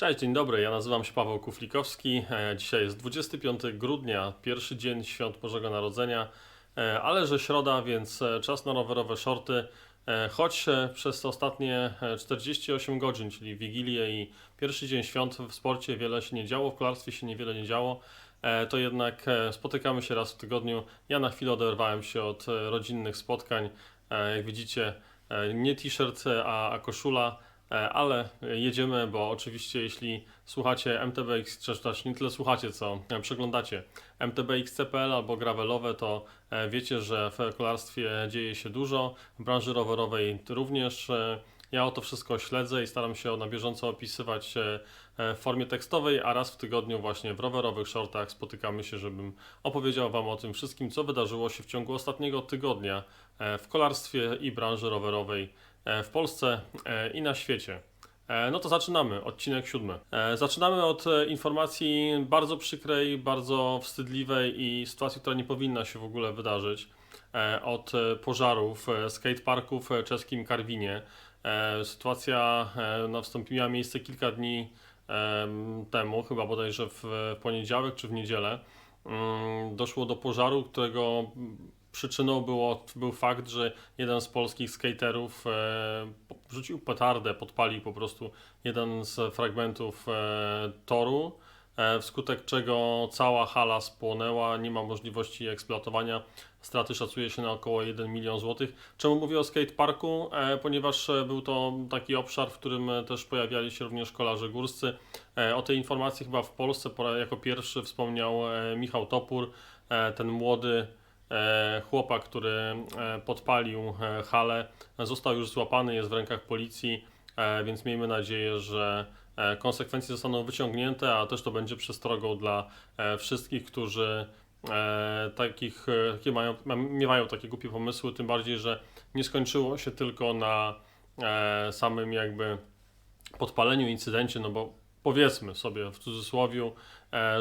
Cześć, dzień dobry. Ja nazywam się Paweł Kuflikowski. E, Dzisiaj jest 25 grudnia, pierwszy dzień świąt Bożego Narodzenia, E, ale że środa, więc e, czas na rowerowe shorty. Choć przez ostatnie e, 48 godzin, czyli Wigilię i pierwszy dzień świąt w sporcie wiele się nie działo, w kolarstwie się niewiele nie działo, to jednak spotykamy się raz w tygodniu. Ja na chwilę oderwałem się od rodzinnych spotkań. Jak widzicie, nie t-shirt, a, a koszula. E, Ale jedziemy, bo oczywiście jeśli słuchacie MTBX, czy też nie tyle słuchacie, co e, przeglądacie MTBX.pl albo gravelowe, to e, wiecie, że w kolarstwie dzieje się dużo, w branży rowerowej również. Ja o to wszystko śledzę i staram się na bieżąco opisywać w formie tekstowej, a raz w tygodniu właśnie w rowerowych shortach spotykamy się, żebym opowiedział Wam o tym wszystkim, co wydarzyło się w ciągu ostatniego tygodnia w kolarstwie i branży rowerowej w Polsce e, i na świecie. E, No to zaczynamy, odcinek siódmy. E, Zaczynamy od e, informacji bardzo przykrej, bardzo wstydliwej i sytuacji, która nie powinna się w ogóle wydarzyć. E, Od e, pożarów e, skateparku w czeskim Karwinie. E, Sytuacja e, no, miejsce kilka dni em, temu, chyba bodajże w w poniedziałek czy w niedzielę. Mm, Doszło do pożaru, którego przyczyną było, był fakt, że jeden z polskich skaterów e, rzucił petardę, podpalił po prostu jeden z fragmentów e, toru, e, wskutek czego cała hala spłonęła, nie ma możliwości eksploatowania. Straty szacuje się na około 1 milion złotych. Czemu mówię o skateparku? E, ponieważ e, był to taki obszar, w którym e, też pojawiali się również kolarze górscy. E, o tej informacji chyba w Polsce po- jako pierwszy wspomniał e, Michał Topór, e, ten młody e, chłopak, który e, podpalił e, halę, został już złapany, jest w rękach policji, więc miejmy nadzieję, że konsekwencje zostaną wyciągnięte, a też to będzie przestrogą dla wszystkich, którzy takich, takie mają, ma- miewają takie głupie pomysły, tym bardziej, że nie skończyło się tylko na samym jakby podpaleniu, incydencie, no bo powiedzmy sobie w cudzysłowie,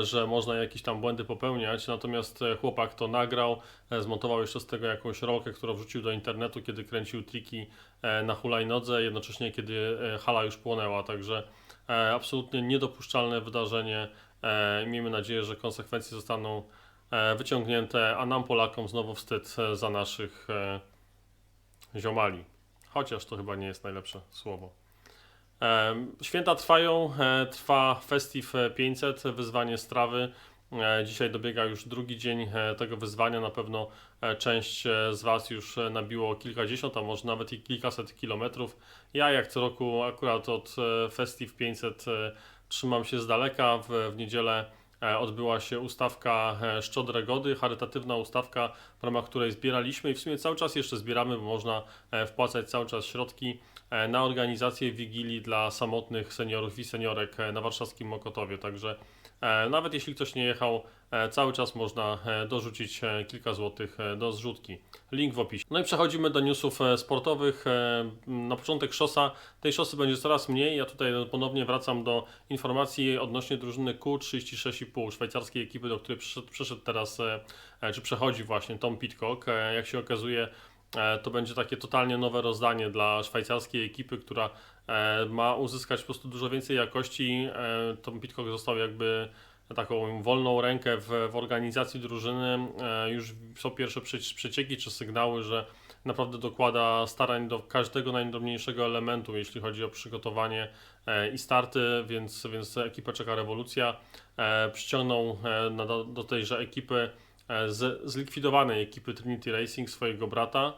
że można jakieś tam błędy popełniać, natomiast e, chłopak to nagrał, e, zmontował jeszcze z tego jakąś rolkę, którą wrzucił do internetu, kiedy kręcił triki e, na hulajnodze, jednocześnie kiedy e, hala już płonęła, także e, absolutnie niedopuszczalne wydarzenie. E, Miejmy nadzieję, że konsekwencje zostaną e, wyciągnięte, a nam Polakom znowu wstyd e, za naszych e, ziomali. Chociaż to chyba nie jest najlepsze słowo. Święta trwają, e, trwa Festiv 500, wyzwanie strawy. E, Dzisiaj dobiega już drugi dzień e, tego wyzwania. Na pewno część z Was już nabiło kilkadziesiąt, a może nawet i kilkaset kilometrów. Ja, jak co roku, akurat od Festiv 500 e, trzymam się z daleka. W, w niedzielę odbyła się ustawka e, Szczodre Gody, charytatywna ustawka, w ramach której zbieraliśmy i w sumie cały czas jeszcze zbieramy, bo można e, wpłacać cały czas środki e, na organizację Wigilii dla samotnych seniorów i seniorek e, na warszawskim Mokotowie. Także e, nawet jeśli ktoś nie jechał, e, cały czas można e, dorzucić e, kilka złotych e, do zrzutki. Link w opisie. No i przechodzimy do newsów e, sportowych. E, Na początek szosa. Tej szosy będzie coraz mniej. Ja tutaj ponownie wracam do informacji odnośnie drużyny Q36,5 szwajcarskiej ekipy, do której przyszedł teraz, e, e, czy przechodzi właśnie Tom Pitcock. E, Jak się okazuje, E, to będzie takie totalnie nowe rozdanie dla szwajcarskiej ekipy, która e, ma uzyskać po prostu dużo więcej jakości. E, Tom Pitcock został jakby taką wolną rękę w, w organizacji drużyny. E, Już są pierwsze przeci- przecieki czy sygnały, że naprawdę dokłada starań do każdego najdrobniejszego elementu, jeśli chodzi o przygotowanie e, i starty, więc, więc ekipę czeka rewolucja. E, Przyciągnął do, do tejże ekipy z zlikwidowanej ekipy Trinity Racing swojego brata,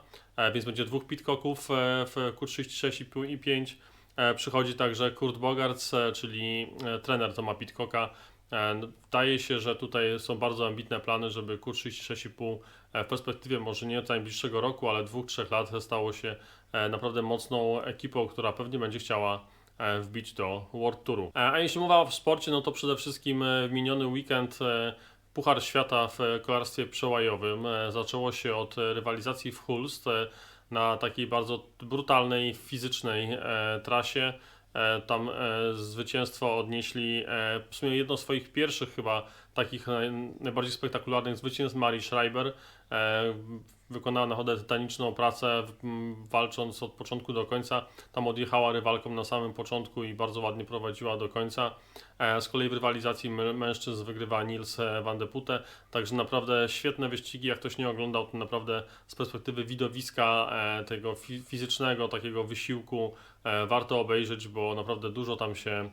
więc będzie dwóch pitcocków w Q36 i 5. E, Przychodzi także Kurt Bogarts, czyli trener Toma Pitcocka. E, no, Wydaje się, że tutaj są bardzo ambitne plany, żeby Q36,5 e, w perspektywie może nie najbliższego roku, ale dwóch, trzech lat stało się e, naprawdę mocną ekipą, która pewnie będzie chciała wbić do World Touru. A jeśli mowa o sporcie, no to przede wszystkim w miniony weekend Puchar Świata w kolarstwie przełajowym. Zaczęło się od rywalizacji w Hulst na takiej bardzo brutalnej, fizycznej trasie. E, Tam e, zwycięstwo odnieśli e, w sumie jedno z swoich pierwszych chyba takich naj, najbardziej spektakularnych zwycięstw Marii Schreiber. Wykonała naprawdę tytaniczną pracę, walcząc od początku do końca. Tam odjechała rywalkom na samym początku i bardzo ładnie prowadziła do końca. E, Z kolei w rywalizacji mę- mężczyzn wygrywa Niels e, van de Putte, także naprawdę świetne wyścigi. Jak ktoś nie oglądał, to naprawdę z perspektywy widowiska e, tego fi- fizycznego, takiego wysiłku warto obejrzeć, bo naprawdę dużo tam się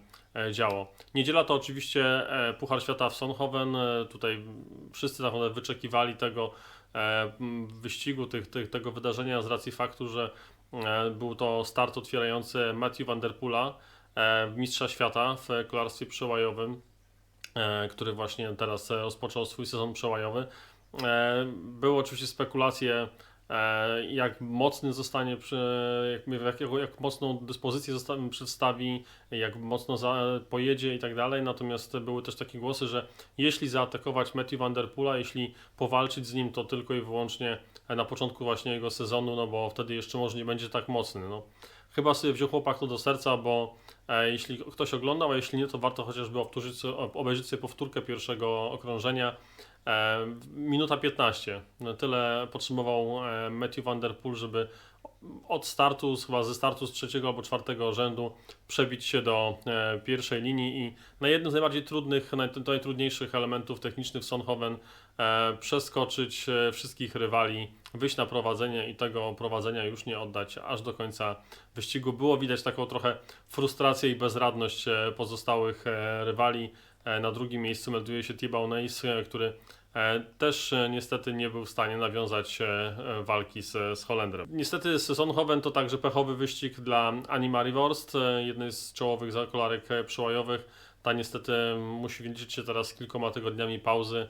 działo. Niedziela to oczywiście Puchar Świata w Sonhoven. Tutaj wszyscy naprawdę wyczekiwali tego wyścigu, tych, tych, tego wydarzenia z racji faktu, że e, był to start otwierający Matthew Van Der Poola, e, mistrza świata w kolarstwie przełajowym, e, który właśnie teraz e, rozpoczął swój sezon przełajowy. E, Były oczywiście spekulacje, e, jak mocny zostanie, jak, jak, jak, mocną dyspozycję zosta- przedstawi, jak mocno za, pojedzie i tak dalej. Natomiast były też takie głosy, że jeśli zaatakować Matthew Van Der Poola, jeśli powalczyć z nim, to tylko i wyłącznie na początku właśnie jego sezonu, no bo wtedy jeszcze może nie będzie tak mocny. No. Chyba sobie wziął chłopak to do serca, bo e, jeśli ktoś oglądał, a jeśli nie, to warto chociażby obturzyć, obejrzeć sobie powtórkę pierwszego okrążenia. E, minuta 15. No, tyle potrzebował e, Matthew Van Der Poel, żeby od startu, chyba ze startu z trzeciego albo czwartego rzędu przebić się do e, pierwszej linii i na jednym z najbardziej trudnych, naj, najtrudniejszych elementów technicznych Sonhoven e, przeskoczyć wszystkich rywali, wyjść na prowadzenie i tego prowadzenia już nie oddać aż do końca wyścigu. Było widać taką trochę frustrację i bezradność pozostałych rywali. E, Na drugim miejscu melduje się Thibaut Neis, e, który e, też niestety nie był w stanie nawiązać walki z, z Holendrem. Niestety Sonhoven to także pechowy wyścig dla Ani Marie Worst, jednej z czołowych kolarek e, przełajowych. Ta niestety musi liczyć się teraz z kilkoma tygodniami pauzy.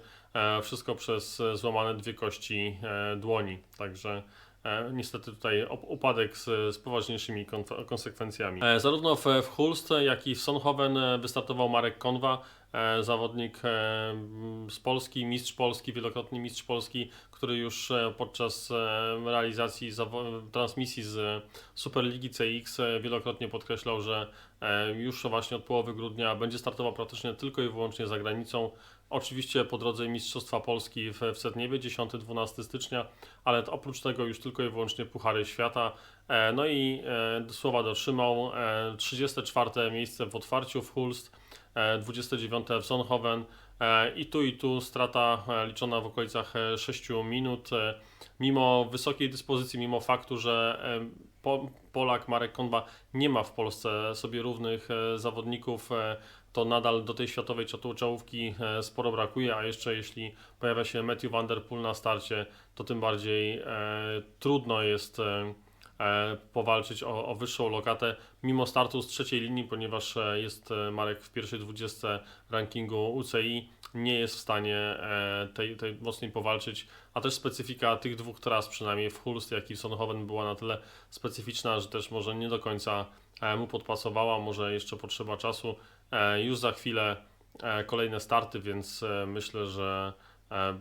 Wszystko przez złamane dwie kości dłoni. Także niestety tutaj upadek z, z poważniejszymi konsekwencjami. Zarówno w, w Hulst, jak i w Sonhoven wystartował Marek Konwa, zawodnik e, z Polski, mistrz Polski, wielokrotny mistrz Polski, który już e, podczas e, realizacji transmisji z Superligi CX e, wielokrotnie podkreślał, że e, już właśnie od połowy grudnia będzie startował praktycznie tylko i wyłącznie za granicą. Oczywiście po drodze Mistrzostwa Polski w, w Setniewie 10-12 stycznia, ale oprócz tego już tylko i wyłącznie Puchary Świata. E, no i e, słowa dotrzymał. E, 34 miejsce w otwarciu w Hulst, e, 29 w Sonhoven e, i tu i tu strata e, liczona w okolicach e, 6 minut. E, mimo wysokiej dyspozycji, mimo faktu, że e, po, Polak Marek Konwa nie ma w Polsce sobie równych e, zawodników, e, to nadal do tej światowej czołówki e, sporo brakuje, a jeszcze jeśli pojawia się Matthew Van Der Poel na starcie, to tym bardziej e, trudno jest e, e, powalczyć o, o wyższą lokatę, mimo startu z trzeciej linii, ponieważ e, jest e, Marek w pierwszej 20 rankingu UCI, nie jest w stanie e, tej, tej mocniej powalczyć, a też specyfika tych dwóch tras, przynajmniej w Hulst, jak i w Sonhoven była na tyle specyficzna, że też może nie do końca e, mu podpasowała, może jeszcze potrzeba czasu. E, Już za chwilę e, kolejne starty, więc e, myślę, że e,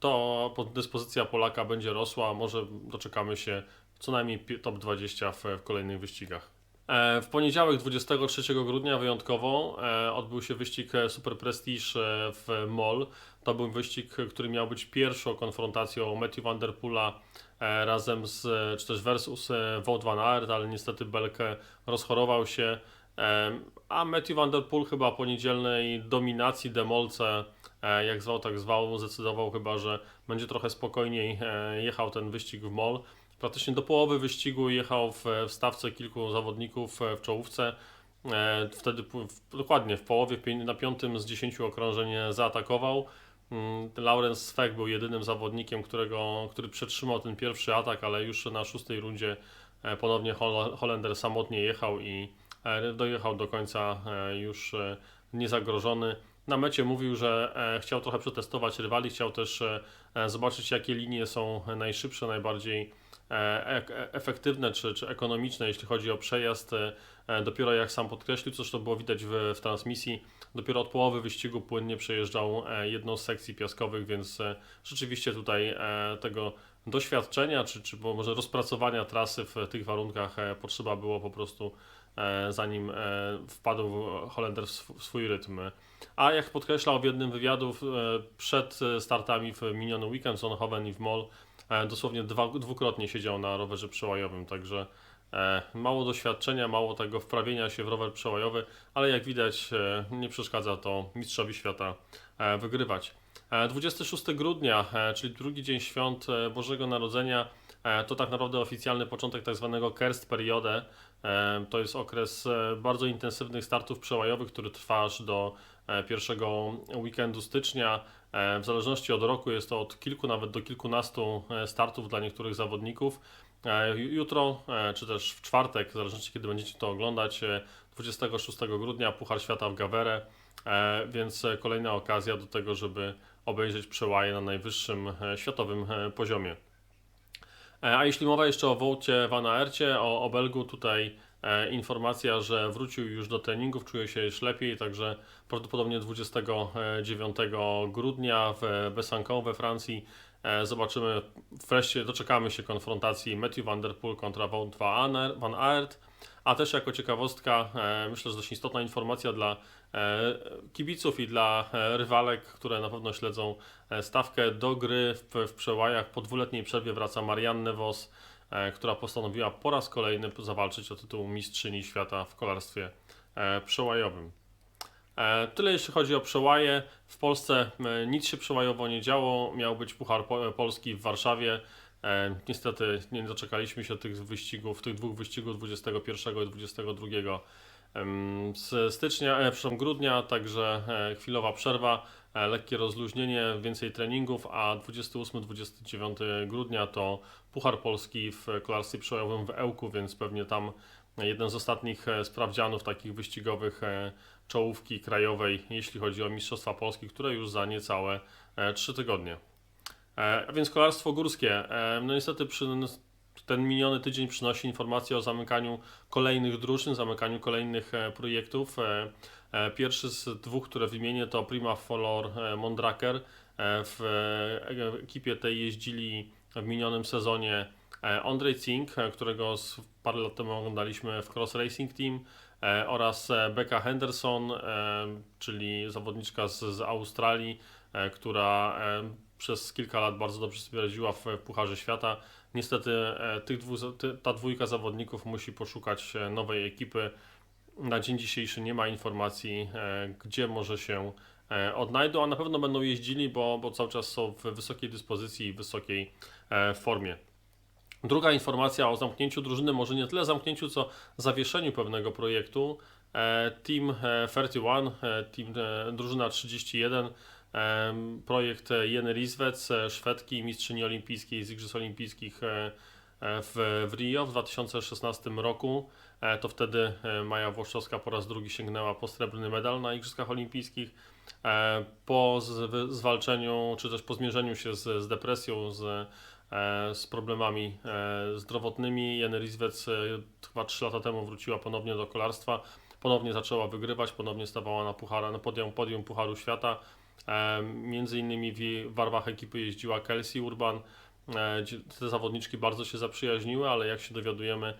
to dyspozycja Polaka będzie rosła. Może doczekamy się co najmniej top 20 w, w kolejnych wyścigach. E, W poniedziałek 23 grudnia wyjątkowo e, odbył się wyścig e, Super Prestige w MOL. To był wyścig, który miał być pierwszą konfrontacją Matthew Van Der Poola razem z, czy też versus Wout van Aert, ale niestety Belkę rozchorował się. A Matthew Van Der Poel chyba po niedzielnej dominacji demolce, jak zwał, tak zwał, zdecydował chyba, że będzie trochę spokojniej jechał ten wyścig w MOL. Praktycznie do połowy wyścigu jechał w, w stawce kilku zawodników e, w czołówce. E, Wtedy dokładnie w połowie, na piątym z 10 okrążeń zaatakował. Mm, Lawrence Swek był jedynym zawodnikiem, którego, który przetrzymał ten pierwszy atak, ale już na szóstej rundzie e, ponownie Hol- Holender samotnie jechał i dojechał do końca już niezagrożony. Na mecie mówił, że chciał trochę przetestować rywali, chciał też zobaczyć, jakie linie są najszybsze, najbardziej efektywne czy, czy ekonomiczne, jeśli chodzi o przejazd. E, e, Dopiero jak sam podkreślił, coś to było widać w, w transmisji, dopiero od połowy wyścigu płynnie przejeżdżał e, jedną z sekcji piaskowych, więc e, rzeczywiście tutaj e, tego doświadczenia, czy, czy może rozpracowania trasy w tych warunkach e, potrzeba było po prostu, e, zanim e, wpadł Holender w sw- w swój rytm. A jak podkreślał w jednym wywiadów e, przed e, startami w miniony weekend w i w Mol, e, dosłownie dwa, dwukrotnie siedział na rowerze przełajowym, także e, mało doświadczenia, mało tego wprawienia się w rower przełajowy, ale jak widać e, nie przeszkadza to mistrzowi świata e, wygrywać. E, 26 grudnia, e, czyli drugi dzień świąt e, Bożego Narodzenia, e, to tak naprawdę oficjalny początek tak zwanego Kerst Periode. E, To jest okres e, bardzo intensywnych startów przełajowych, który trwa aż do e, pierwszego weekendu stycznia. E, W zależności od roku jest to od kilku nawet do kilkunastu e, startów dla niektórych zawodników. E, ju- Jutro, e, czy też w czwartek, w zależności kiedy będziecie to oglądać, e, 26 grudnia Puchar Świata w Gawerę, e, więc e, kolejna okazja do tego, żeby obejrzeć przełaje na najwyższym e, światowym e, poziomie. E, A jeśli mowa jeszcze o Wołcie Van Aercie, o, o Belgu, tutaj e, informacja, że wrócił już do treningów, czuje się już lepiej, także prawdopodobnie 29 grudnia w Besançon we Francji e, zobaczymy, wreszcie doczekamy się konfrontacji Matthew Van Der Poel kontra Van Aert- a też jako ciekawostka, e, myślę, że dość istotna informacja dla e, kibiców i dla e, rywalek, które na pewno śledzą e, stawkę do gry w, w przełajach. Po dwuletniej przerwie wraca Marianne Vos, e, która postanowiła po raz kolejny zawalczyć o tytuł mistrzyni świata w kolarstwie e, przełajowym. E, Tyle jeśli chodzi o przełaje. W Polsce e, nic się przełajowo nie działo. Miał być Puchar Po- Polski w Warszawie. E, Niestety nie doczekaliśmy się tych wyścigów, tych dwóch wyścigów 21 i 22 em, z stycznia, e, przepraszam, grudnia, także e, chwilowa przerwa, e, lekkie rozluźnienie, więcej treningów, a 28-29 grudnia to Puchar Polski w kolarstwie przełajowym w Ełku, więc pewnie tam jeden z ostatnich e, sprawdzianów takich wyścigowych e, czołówki krajowej, jeśli chodzi o Mistrzostwa Polski, które już za niecałe 3 tygodnie. E, A więc kolarstwo górskie. No niestety przy, ten miniony tydzień przynosi informacje o zamykaniu kolejnych drużyn, zamykaniu kolejnych projektów. Pierwszy z dwóch, które wymienię to Prima Folor Mondraker. W ekipie tej jeździli w minionym sezonie e, Andrzej Cink, e, którego parę lat temu oglądaliśmy w Cross Racing Team e, oraz Becca Henderson, czyli zawodniczka z, z Australii, która przez kilka lat bardzo dobrze sobie radziła w Pucharze Świata. Niestety tych dwu, ta dwójka zawodników musi poszukać nowej ekipy. Na dzień dzisiejszy nie ma informacji, gdzie może się odnajdą, a na pewno będą jeździli, bo, bo cały czas są w wysokiej dyspozycji i wysokiej e, formie. Druga informacja o zamknięciu drużyny, może nie tyle zamknięciu, co zawieszeniu pewnego projektu. E, Team e, 31, e, team, e, drużyna 31, em, projekt e, Jeny Riswec, e, Szwedki, mistrzyni olimpijskiej z Igrzysk Olimpijskich e, e, w, w Rio w 2016 roku. E, To wtedy e, Maja Włoszczowska po raz drugi sięgnęła po srebrny medal na Igrzyskach Olimpijskich. E, Po zwalczeniu, czy też po zmierzeniu się z, z depresją, z, e, z problemami e, zdrowotnymi, Jeny Riswec e, chyba 3 lata temu wróciła ponownie do kolarstwa. Ponownie zaczęła wygrywać, ponownie stawała na, puchara, na podium, podium Pucharu Świata. Między innymi w barwach ekipy jeździła Kelsey Urban. Te zawodniczki bardzo się zaprzyjaźniły, ale jak się dowiadujemy,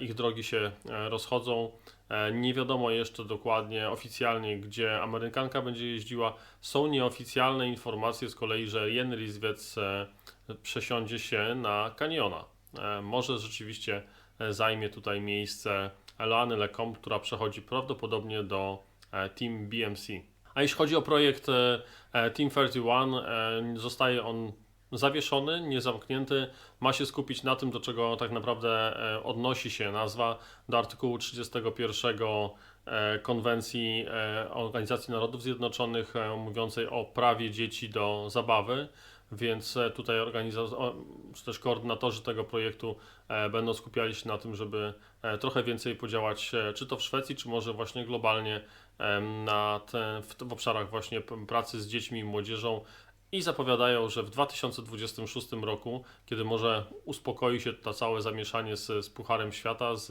ich drogi się e, rozchodzą. E, Nie wiadomo jeszcze dokładnie, oficjalnie, gdzie Amerykanka będzie jeździła. Są nieoficjalne informacje z kolei, że Jen Riswec e, przesiądzie się na Kaniona. E, Może rzeczywiście e, zajmie tutaj miejsce Eloany Lecombe, która przechodzi prawdopodobnie do e, Team BMC. A jeśli chodzi o projekt e, e, Team 31, e, zostaje on zawieszony, niezamknięty. Ma się skupić na tym, do czego tak naprawdę e, odnosi się nazwa, do artykułu 31 e, konwencji e, Organizacji Narodów Zjednoczonych mówiącej o prawie dzieci do zabawy. Więc tutaj organiza- o, czy też koordynatorzy tego projektu będą skupiali się na tym, żeby trochę więcej podziałać, czy to w Szwecji, czy może właśnie globalnie na te, w, obszarach właśnie pracy z dziećmi i młodzieżą i zapowiadają, że w 2026 roku, kiedy może uspokoi się to całe zamieszanie z, z Pucharem Świata, z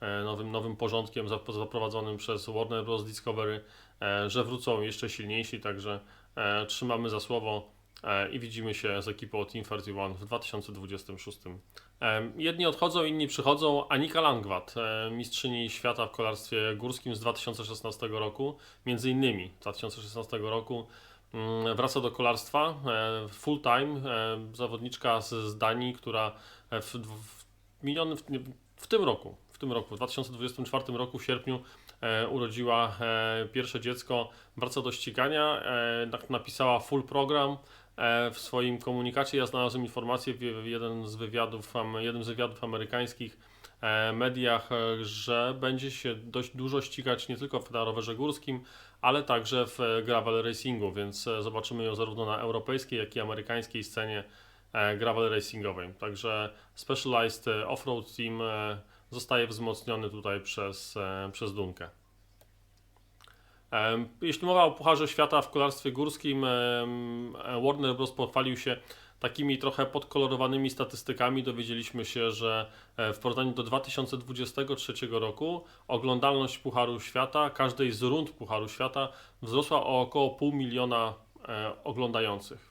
e, nowym, nowym porządkiem zap- zaprowadzonym przez Warner Bros. Discovery, e, że wrócą jeszcze silniejsi, także e, trzymamy za słowo i widzimy się z ekipą Team 31 w 2026. Em, Jedni odchodzą, inni przychodzą. Anika Langwat, mistrzyni świata w kolarstwie górskim z 2016 roku, między innymi 2016 roku, wraca do kolarstwa e, full time. E, zawodniczka z, Danii, która e, w, w, w, w tym roku, w tym roku, w 2024 roku w sierpniu urodziła pierwsze dziecko, wraca do ścigania, napisała full program w swoim komunikacie. Ja znalazłem informację w, jeden z wywiadów, jednym z wywiadów amerykańskich mediach, że będzie się dość dużo ścigać nie tylko na rowerze górskim, ale także w e, gravel racingu, więc e, zobaczymy ją zarówno na europejskiej, jak i amerykańskiej scenie e, gravel racingowej. Także Specialized Offroad Team zostaje wzmocniony tutaj przez, przez Dunkę. Jeśli mowa o Pucharze Świata w kolarstwie górskim, Warner Bros. pochwalił się takimi trochę podkolorowanymi statystykami. Dowiedzieliśmy się, że e, w porównaniu do 2023 roku oglądalność Pucharu Świata, każdej z rund Pucharu Świata wzrosła o około pół miliona e, oglądających.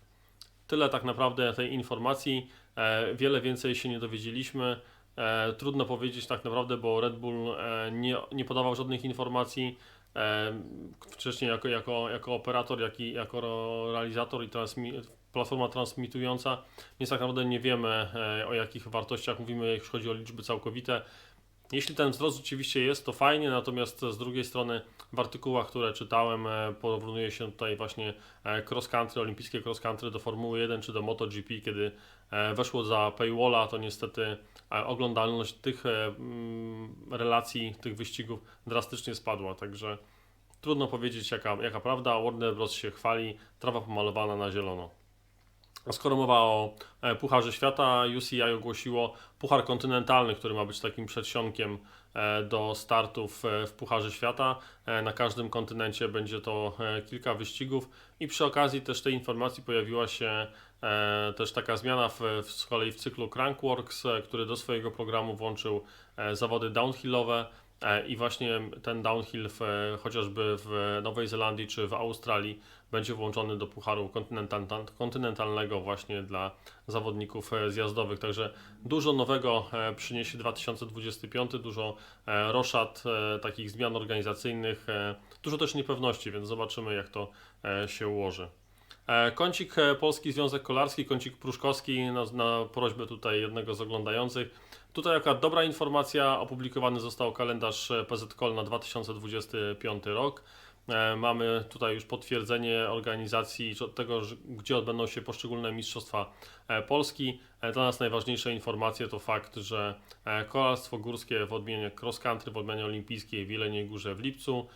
Tyle tak naprawdę tej informacji. E, wiele więcej się nie dowiedzieliśmy. Trudno powiedzieć tak naprawdę, bo Red Bull nie, nie podawał żadnych informacji. Wcześniej jako, jako, jako operator, jak i jako realizator i transmi- platforma transmitująca, więc tak naprawdę nie wiemy e, o jakich wartościach mówimy, jeśli chodzi o liczby całkowite. Jeśli ten wzrost rzeczywiście jest, to fajnie, natomiast z drugiej strony w artykułach, które czytałem, e, porównuje się tutaj właśnie e, cross country, olimpijskie cross country do Formuły 1 czy do MotoGP, kiedy e, weszło za paywalla, to niestety oglądalność tych mm, relacji, tych wyścigów drastycznie spadła, także trudno powiedzieć jaka, jaka prawda. Warner Bros. się chwali, trawa pomalowana na zielono. Skoro mowa o e, Pucharze Świata, UCI ogłosiło Puchar Kontynentalny, który ma być takim przedsionkiem e, do startów e, w Pucharze Świata. Na każdym kontynencie będzie to kilka wyścigów i przy okazji też tej informacji pojawiła się też taka zmiana w, z kolei w cyklu Crankworks, który do swojego programu włączył zawody downhillowe. I właśnie ten downhill w, chociażby w Nowej Zelandii czy w Australii będzie włączony do Pucharu kontynental, kontynentalnego właśnie dla zawodników e, zjazdowych. Także dużo nowego e, przyniesie 2025, dużo e, roszad, takich zmian organizacyjnych, dużo też niepewności, więc zobaczymy jak to się ułoży. Kącik Polski Związek Kolarski, kącik Pruszkowski na, na prośbę tutaj jednego z oglądających. Tutaj akurat dobra informacja, opublikowany został kalendarz PZKOL na 2025 rok. E, Mamy tutaj już potwierdzenie organizacji tego, gdzie odbędą się poszczególne mistrzostwa e, Polski. E, Dla nas najważniejsze informacje to fakt, że kolarstwo górskie w odmianie cross country, w odmianie olimpijskiej w Jeleniej Górze w lipcu,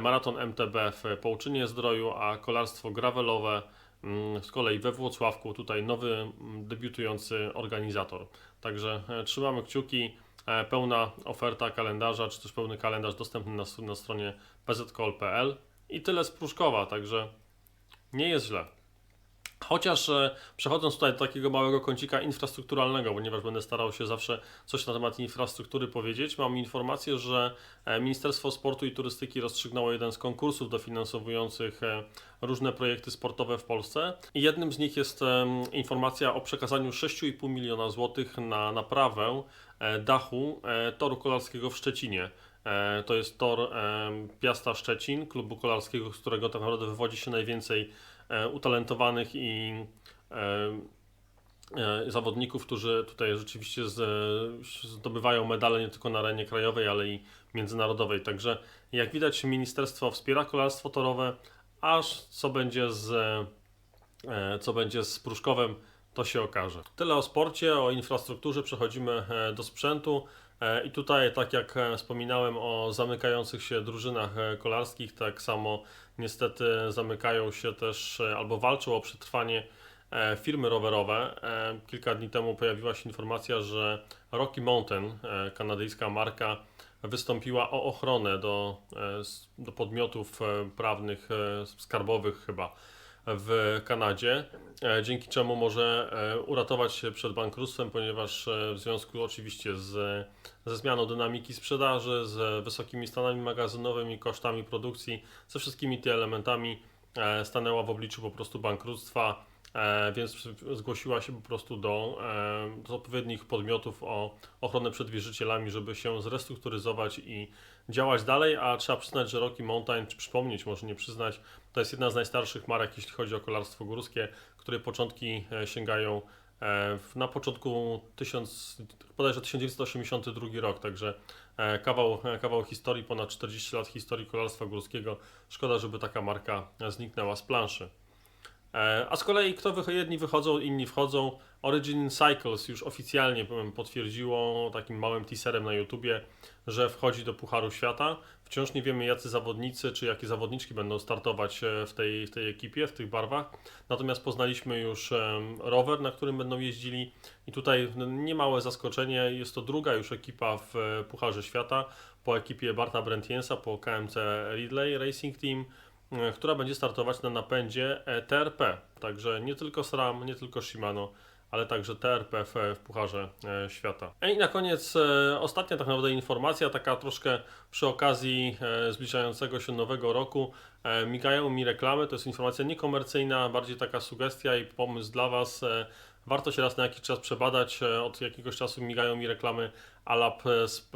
maraton MTB w Połczynie Zdroju, a kolarstwo gravelowe mm, z kolei we Włocławku, tutaj nowy mm, debiutujący organizator. Także trzymamy kciuki. E, Pełna oferta kalendarza, czy też pełny kalendarz dostępny na, na stronie pzkol.pl i tyle z Pruszkowa, także nie jest źle. Chociaż e, przechodząc tutaj do takiego małego kącika infrastrukturalnego, ponieważ będę starał się zawsze coś na temat infrastruktury powiedzieć, mam informację, że e, Ministerstwo Sportu i Turystyki rozstrzygnęło jeden z konkursów dofinansowujących różne projekty sportowe w Polsce. I jednym z nich jest informacja o przekazaniu 6,5 miliona złotych na naprawę dachu e, toru kolarskiego w Szczecinie. E, To jest tor Piasta Szczecin, klubu kolarskiego, z którego tak naprawdę wywodzi się najwięcej e, utalentowanych i e, e, zawodników, którzy tutaj rzeczywiście zdobywają medale nie tylko na arenie krajowej, ale i międzynarodowej. Także jak widać ministerstwo wspiera kolarstwo torowe, aż co będzie z, e, co będzie z Pruszkowem, to się okaże. Tyle o sporcie, o infrastrukturze, przechodzimy e, do sprzętu. E, I tutaj, tak jak e, wspominałem o zamykających się drużynach kolarskich, tak samo niestety zamykają się też albo walczą o przetrwanie firmy rowerowe. Kilka dni temu pojawiła się informacja, że Rocky Mountain, kanadyjska marka, wystąpiła o ochronę do, do podmiotów prawnych, skarbowych chyba w Kanadzie, e, dzięki czemu może e, uratować się przed bankructwem, ponieważ e, w związku oczywiście z, ze zmianą dynamiki sprzedaży, z wysokimi stanami magazynowymi, kosztami produkcji, ze wszystkimi tymi elementami stanęła w obliczu po prostu bankructwa. więc zgłosiła się po prostu do, do odpowiednich podmiotów o ochronę przed wierzycielami, żeby się zrestrukturyzować i działać dalej, a trzeba przyznać, że Rocky Mountain, czy przypomnieć, może nie przyznać, to jest jedna z najstarszych marek, jeśli chodzi o kolarstwo górskie, której początki e, sięgają e, na początku 1000, bodajże 1982 rok, także e, kawał, kawał historii, ponad 40 lat historii kolarstwa górskiego. Szkoda, żeby taka marka zniknęła z planszy. A z kolei kto wych- jedni wychodzą, inni wchodzą. Origin Cycles już oficjalnie powiem, potwierdziło takim małym teaserem na YouTubie, że wchodzi do Pucharu Świata. Wciąż nie wiemy jacy zawodnicy czy jakie zawodniczki będą startować e, w tej, w tej ekipie, w tych barwach. Natomiast poznaliśmy już rower, na którym będą jeździli i tutaj no, niemałe zaskoczenie, jest to druga już ekipa w e, Pucharze Świata po ekipie Barta Brentiensa, po KMC Ridley Racing Team e, która będzie startować na napędzie TRP. Także nie tylko SRAM, nie tylko Shimano, ale także TRP w, w Pucharze e, Świata. I na koniec e, ostatnia tak naprawdę informacja, taka troszkę przy okazji e, zbliżającego się nowego roku. E, migają mi reklamy, to jest informacja niekomercyjna, bardziej taka sugestia i pomysł dla Was. E, warto się raz na jakiś czas przebadać. E, od jakiegoś czasu migają mi reklamy Alab e, z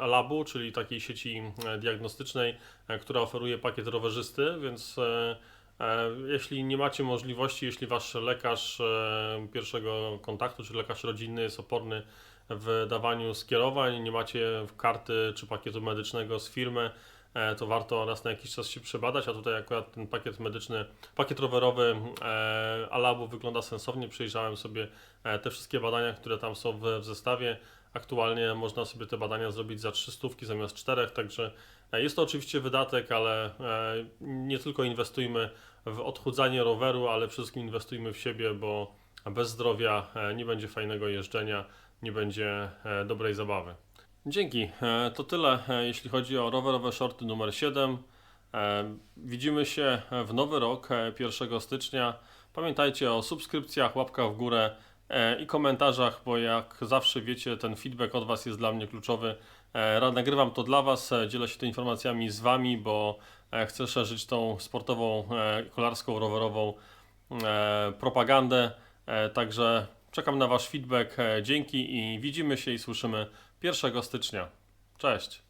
Alabu, czyli takiej sieci e, diagnostycznej, e, która oferuje pakiet rowerzysty, więc e, e, jeśli nie macie możliwości, jeśli wasz lekarz e, pierwszego kontaktu, czy lekarz rodzinny jest oporny w dawaniu skierowań, nie macie karty czy pakietu medycznego z firmy, e, to warto raz na jakiś czas się przebadać, a tutaj akurat ten pakiet medyczny, pakiet rowerowy e, Alabu wygląda sensownie, przejrzałem sobie e, te wszystkie badania, które tam są w, zestawie. Aktualnie można sobie te badania zrobić za 300 zamiast 4, także e, jest to oczywiście wydatek, ale e, nie tylko inwestujmy w odchudzanie roweru, ale przede wszystkim inwestujmy w siebie, bo bez zdrowia e, nie będzie fajnego jeżdżenia, nie będzie e, dobrej zabawy. Dzięki. E, To tyle, e, jeśli chodzi o rowerowe shorty numer 7. E, Widzimy się w nowy rok, e, 1 stycznia. Pamiętajcie o subskrypcjach, łapkach w górę e, i komentarzach, bo jak zawsze wiecie, ten feedback od Was jest dla mnie kluczowy. E, Nagrywam to dla Was, e, dzielę się tymi informacjami z Wami, bo e, chcę szerzyć tą sportową, kolarską, rowerową propagandę. Także czekam na Wasz feedback. Dzięki i widzimy się i słyszymy 1 stycznia. Cześć!